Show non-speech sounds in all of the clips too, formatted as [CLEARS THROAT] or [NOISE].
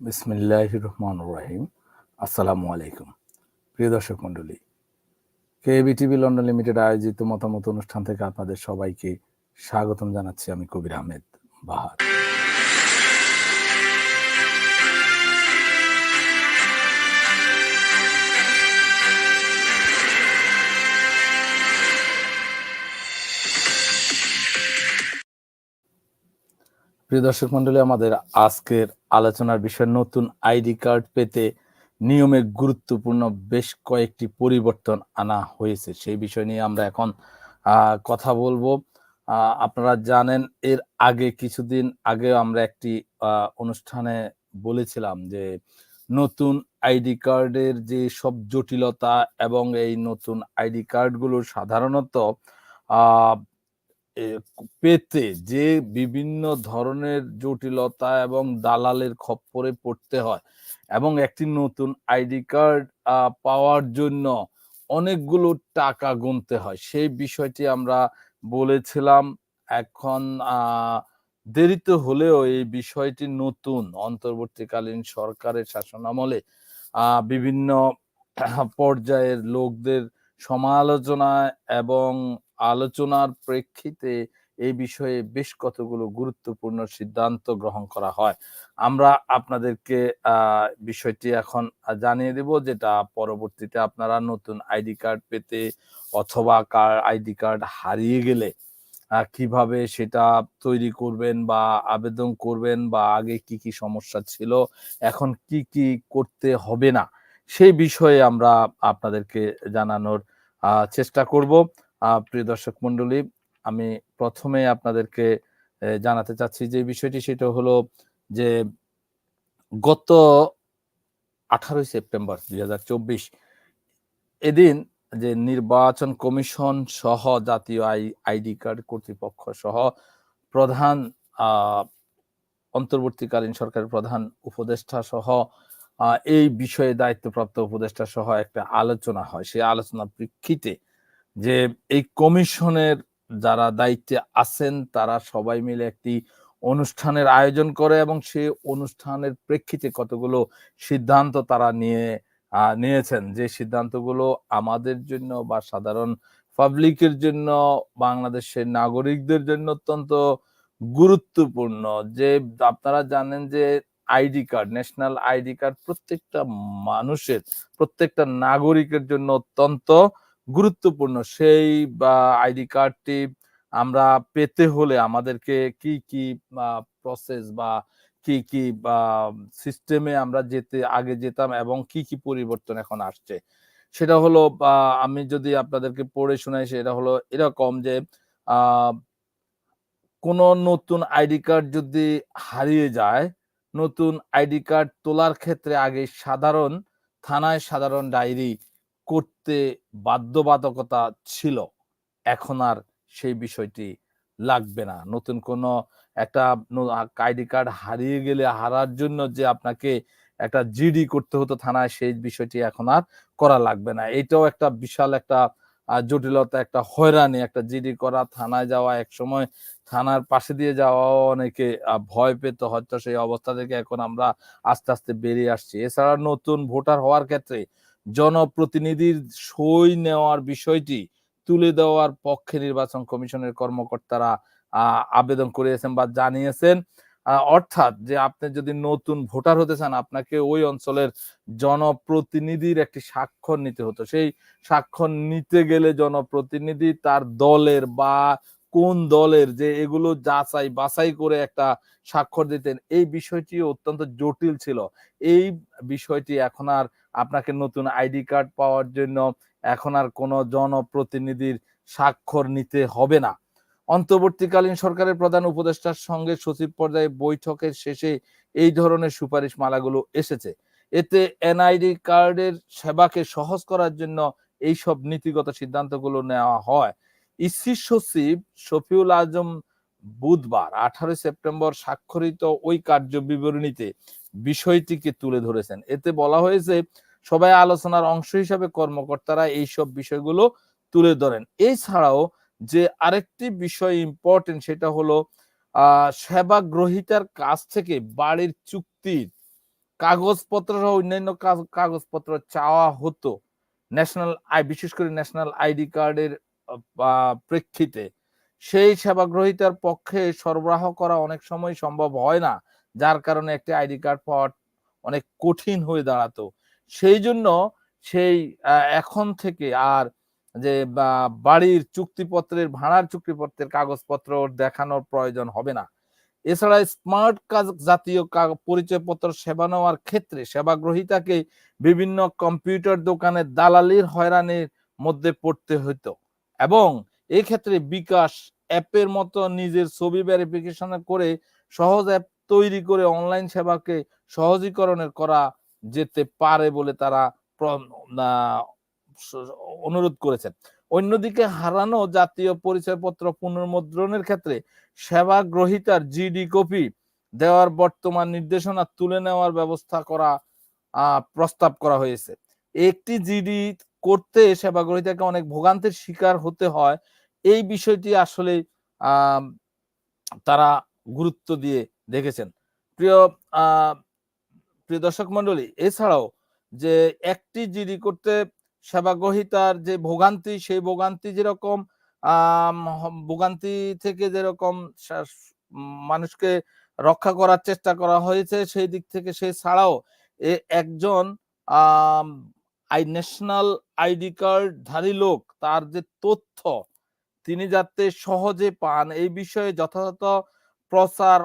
বিসমিল্লাহ রহমান রাহিম আসসালামু আলাইকুম প্রিয় দর্শক মণ্ডলী কেবি টিভি লন্ডন লিমিটেড আয়োজিত মতামত অনুষ্ঠান থেকে আপনাদের সবাইকে স্বাগতম জানাচ্ছি আমি কবির আহমেদ বাহার। প্রিয় দর্শক মন্ডলী আমাদের আজকের আলোচনার বিষয় নতুন আইডি কার্ড পেতে নিয়মে গুরুত্বপূর্ণ বেশ কয়েকটি পরিবর্তন আনা হয়েছে। সেই বিষয় নিয়ে আমরা এখন কথা বলব। আপনারা জানেন, এর আগে কিছুদিন আগে আমরা একটি অনুষ্ঠানে বলেছিলাম যে নতুন আইডি কার্ডের যে সব জটিলতা এবং এই নতুন আইডি কার্ডগুলো সাধারণত পেতে যে বিভিন্ন ধরনের জটিলতা এবং দালালের খপ্পরে পড়তে হয় এবং একটি নতুন আইডি কার্ড পাওয়ার জন্য অনেকগুলো টাকা গুনতে হয়। সেই বিষয়টি আমরা বলেছিলাম। এখন দেরিতে হলেও এই বিষয়টি নতুন। অন্তর্বর্তীকালীন সরকারের শাসনামলে আহ, বিভিন্ন পর্যায়ের লোকদের সমালোচনা এবং আলোচনার প্রেক্ষিতে এই বিষয়ে বেশ কতগুলো গুরুত্বপূর্ণ সিদ্ধান্ত গ্রহণ করা হয়। আমরা আপনাদেরকে বিষয়টি এখন জানিয়ে দেব যেটা পরবর্তীতে আপনারা নতুন আইডি কার্ড পেতে অথবা কার আইডি কার্ড হারিয়ে গেলে কীভাবে সেটা তৈরি করবেন বা আবেদন করবেন বা আগে কি কি সমস্যা ছিল, এখন কি কি করতে হবে না, সেই বিষয়ে আমরা আপনাদেরকে জানানোর চেষ্টা করব। প্রিয় দর্শক মন্ডলী আমি প্রথমে আপনাদেরকে জানাতে চাচ্ছি যে বিষয়টি সেটা হলো যে গত আঠারোই সেপ্টেম্বর দুই হাজার চব্বিশ এদিন যে নির্বাচন কমিশন সহ জাতীয় আই, আইডি কার্ড কর্তৃপক্ষ সহ প্রধান অন্তর্বর্তীকালীন সরকারের প্রধান উপদেষ্টা সহ এই বিষয়ে দায়িত্বপ্রাপ্ত উপদেষ্টা সহ একটা আলোচনা হয়। সেই আলোচনার প্রেক্ষিতে যে এই কমিশনের যারা দায়িত্বে আছেন, তারা সবাই মিলে একটি অনুষ্ঠানের আয়োজন করে এবং সেই অনুষ্ঠানের প্রেক্ষিতে কতগুলো সিদ্ধান্ত তারা নিয়ে নিয়েছেন। যে সিদ্ধান্তগুলো আমাদের জন্য বা সাধারণ পাবলিকের জন্য, বাংলাদেশের নাগরিকদের জন্য অত্যন্ত গুরুত্বপূর্ণ। যে আপনারা জানেন যে ID card, national ID card প্রত্যেকটা মানুষের, প্রত্যেকটা নাগরিকের জন্য অত্যন্ত গুরুত্বপূর্ণ। সেই, বা, আইডি কার্ডটি আমরা পেতে হলে আমাদেরকে কি কি প্রসেস বা, কি কি, বা সিস্টেমে আমরা যেতে, আগে যেতাম এবং কি কি পরিবর্তন এখন আসছে? সেটা হলো আমি যদি আপনাদেরকে পড়ে শোনাই, সেটা হলো এরকম যে কোনো নতুন আইডি কার্ড যদি হারিয়ে যায়, নতুন আইডি কার্ড তোলার ক্ষেত্রে আগে সাধারণ থানায় সাধারণ ডায়েরি করতে বাধ্যবাধকতা ছিল, এখন আর সেই বিষয়টি লাগবে না। নতুন কোনো একটা আইডি কার্ড হারিয়ে গেলে, হারার জন্য যে আপনাকে একটা জিডি করতে হতো থানায়, সেই বিষয়টি এখন আর করা লাগবে না। এটাও একটা বিশাল একটা জটিলতা, একটা হয়রানি, একটা জিডি করা, থানায় যাওয়া, এক সময় থানার পাশে দিয়ে যাওয়া অনেকে ভয় পেত, হয়তো সেই অবস্থা থেকে এখন আমরা আস্তে আস্তে বেরিয়ে আসছি। এছাড়া নতুন ভোটার হওয়ার ক্ষেত্রে জনপ্রতিনিধির সই নেওয়ার বিষয়টি তুলে দেওয়ার পক্ষে নির্বাচন কমিশনের কর্মকর্তারা আবেদন করিয়েছেন বা জানিয়েছেন। অর্থাৎ যে আপনি যদি নতুন ভোটার হতে চান, আপনাকে ওই অঞ্চলের জনপ্রতিনিধির একটি স্বাক্ষর নিতে হতো। সেই স্বাক্ষর নিতে গেলে জনপ্রতিনিধি তার দলের বা কোন দলের যে এগুলো যাচাই বাছাই করে একটা স্বাক্ষর দিতেন, এই বিষয়টি অত্যন্ত জটিল ছিল। এই বিষয়টি এখন আর আপনাকে নতুন আইডি কার্ড পাওয়ার জন্য এখন আর কোনো জনপ্রতিনিধির স্বাক্ষর নিতে হবে না। অন্তর্বর্তীকালীন সরকারের প্রধান উপদেষ্টার সঙ্গে সচিব পর্যায়ে বৈঠকের শেষে এই ধরনের সুপারিশ মালাগুলো এসেছে। এতে এনআইডি কার্ডের সেবাকে সহজ করার জন্য এই সব নীতিগত সিদ্ধান্তগুলো নেওয়া হয়। ইসি সচিব শফিউল আজম বুধবার আঠারো সেপ্টেম্বর স্বাক্ষরিত ওই কার্য বিবরণীতে বিষয়টিকে তুলে ধরেছেন। এতে বলা হয়েছে সবাই আলোচনার অংশ হিসাবে কর্মকর্তারা এই সব বিষয়গুলো তুলে ধরেন। এছাড়াও যে আরেকটি বিষয় ইম্পর্টেন্ট সেটা হলো সেবা গ্রহিতার কাছ থেকে বাড়ির চুক্তির কাগজপত্র সহ অন্যান্য কাগজপত্র চাওয়া হতো ন্যাশনাল আই বিশেষ করে ন্যাশনাল আইডি কার্ডের প্রেক্ষিতে। সেই সেবা গ্রহীতার পক্ষে সরবরাহ করা অনেক সময় সম্ভব হয় না, যার কারণে একটি আইডি কার্ড পাওয়া অনেক কঠিন হয়ে দাঁড়াতো। সেই জন্য সেই এখন থেকে আর যে বাড়ির চুক্তিপত্রের, ভাড়ার চুক্তিপত্রের কাগজপত্র দেখানোর প্রয়োজন হবে না। এছাড়া স্মার্ট কাজ, জাতীয় পরিচয়পত্র সেবা নেওয়ার ক্ষেত্রে সেবা গ্রহীতাকে বিভিন্ন কম্পিউটার দোকানে দালালির হয়রানির মধ্যে পড়তে হতো এবং এই ক্ষেত্রে বিকাশ অ্যাপের মতো নিজের ছবি ভেরিফিকেশন করে সহজ অ্যাপ তৈরি করে অনলাইন সেবাকে সহজীকরণের করা যেতে পারে বলে তারা অনুরোধ করেছেন। অন্যদিকে হারানো জাতীয় পরিচয়পত্র পুনর্মুদ্রণের ক্ষেত্রে সেবা গ্রহীতার জিডি কপি দেওয়ার বর্তমান নির্দেশনা তুলে নেওয়ার ব্যবস্থা করা প্রস্তাব করা হয়েছে। একটি জিডি করতে সেবা গ্রহীতাকে অনেক ভোগান্তির শিকার হতে হয়। এই বিষয়টি আসলে তারা গুরুত্ব দিয়ে দেখেছেন। প্রিয় প্রিয় দর্শক মন্ডলী এছাড়াও যে একটি জিডি করতে সেবা গ্রহীতার যে ভোগান্তি, সেই ভোগান্তি যেরকম ভোগান্তি থেকে যেরকম মানুষকে রক্ষা করার চেষ্টা করা হয়েছে, সেই দিক থেকে সে ছাড়াও এ একজন আই, ন্যাশনাল আইডি কার্ড ধারী লোক, তার যে তথ্য তিনি যাতে সহজে পান, এই বিষয়ে যথাযথ প্রচার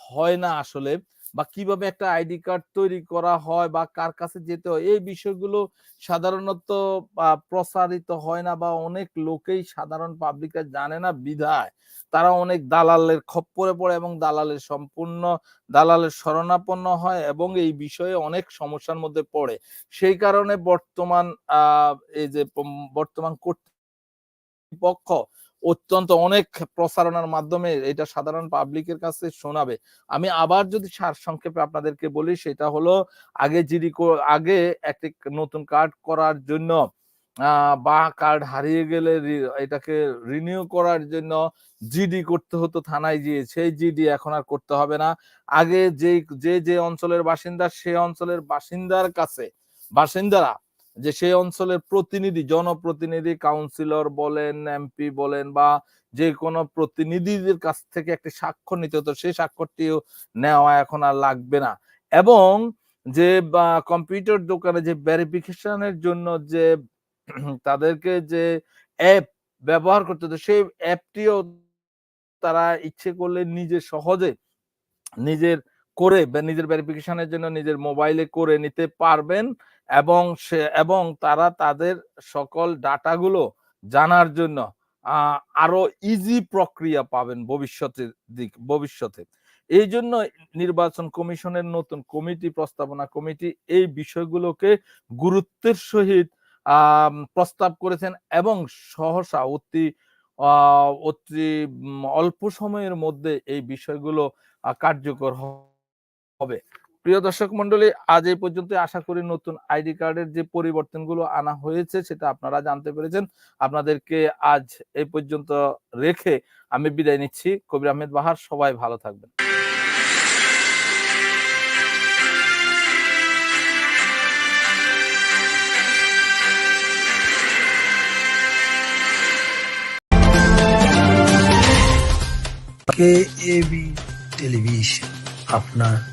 হয় না আসলে। বা কীভাবে একটা আইডি কার্ড তৈরি করা হয় বা কার কাছে যেতে হয়, এই বিষয়গুলো সাধারণত প্রসারিত হয় না বা অনেক লোকেই সাধারণ পাবলিকরা জানে না বিধায়। তারা অনেক দালালের খপ্পরে পড়ে এবং দালালের সম্পূর্ণ, দালালের শরণাপন্ন হয় এবং এই বিষয়ে অনেক সমস্যার মধ্যে পড়ে। সেই কারণে বর্তমান আহ এই যে, বর্তমান কর্তৃপক্ষ অত্যন্ত অনেক প্রচারণার মাধ্যমে এটা সাধারণ পাবলিকের কাছে শোনাবে। আমি আবার যদি সার সংক্ষেপে আপনাদেরকে বলি, সেটা হলো আগে জিডি আগে একটি নতুন কার্ড করার জন্য বা কার্ড হারিয়ে গেলে এটাকে রিনিউ করার জন্য জিডি করতে হতো থানায় গিয়ে। সেই জিডি এখন আর করতে হবে না। আগে যে যে যে অঞ্চলের বাসিন্দা, সে অঞ্চলের বাসিন্দার কাছে, বাসিন্দারা যে সেই অঞ্চলের প্রতিনিধি, জনপ্রতিনিধি কাউন্সিলর বলেন এমপি বলেন বা যে কোনো প্রতিনিধিদের কাছ থেকে একটি স্বাক্ষর নিতে হতো, সেই স্বাক্ষরটিও নেওয়া এখন আর লাগবে না। এবং যে কম্পিউটার দোকানে যে ভেরিফিকেশনের জন্য যে [CLEARS THROAT] তাদেরকে যে অ্যাপ ব্যবহার করতে হতো, সেই অ্যাপটিও তারা ইচ্ছে করলে নিজে সহজে নিজের করে নিজের ভেরিফিকেশনের জন্য নিজের মোবাইলে করে নিতে পারবেন। এবং সে, এবং তারা তাদের সকল ডাটাগুলো জানার জন্য আরও ইজি প্রক্রিয়া পাবেন ভবিষ্যতের দিক, ভবিষ্যতে। এই জন্য নির্বাচন কমিশনের নতুন কমিটি প্রস্তাবনা কমিটি এই বিষয়গুলোকে গুরুত্বের সহিত প্রস্তাব করেছেন এবং সহসা অতি অতি অল্প সময়ের মধ্যে এই বিষয়গুলো কার্যকর হবে। প্রিয় দর্শক মন্ডলী, আজ এই পর্যন্ত আশা করি নতুন আইডি কার্ডের যে পরিবর্তনগুলো আনা হয়েছে সেটা আপনারা জানতে পেরেছেন। আপনাদেরকে আজ এই পর্যন্ত রেখে আমি বিদায় নিচ্ছি। কবির আহমেদ বাহার, সবাই ভালো থাকবেন। কে এবি টেলিভিশন আপনার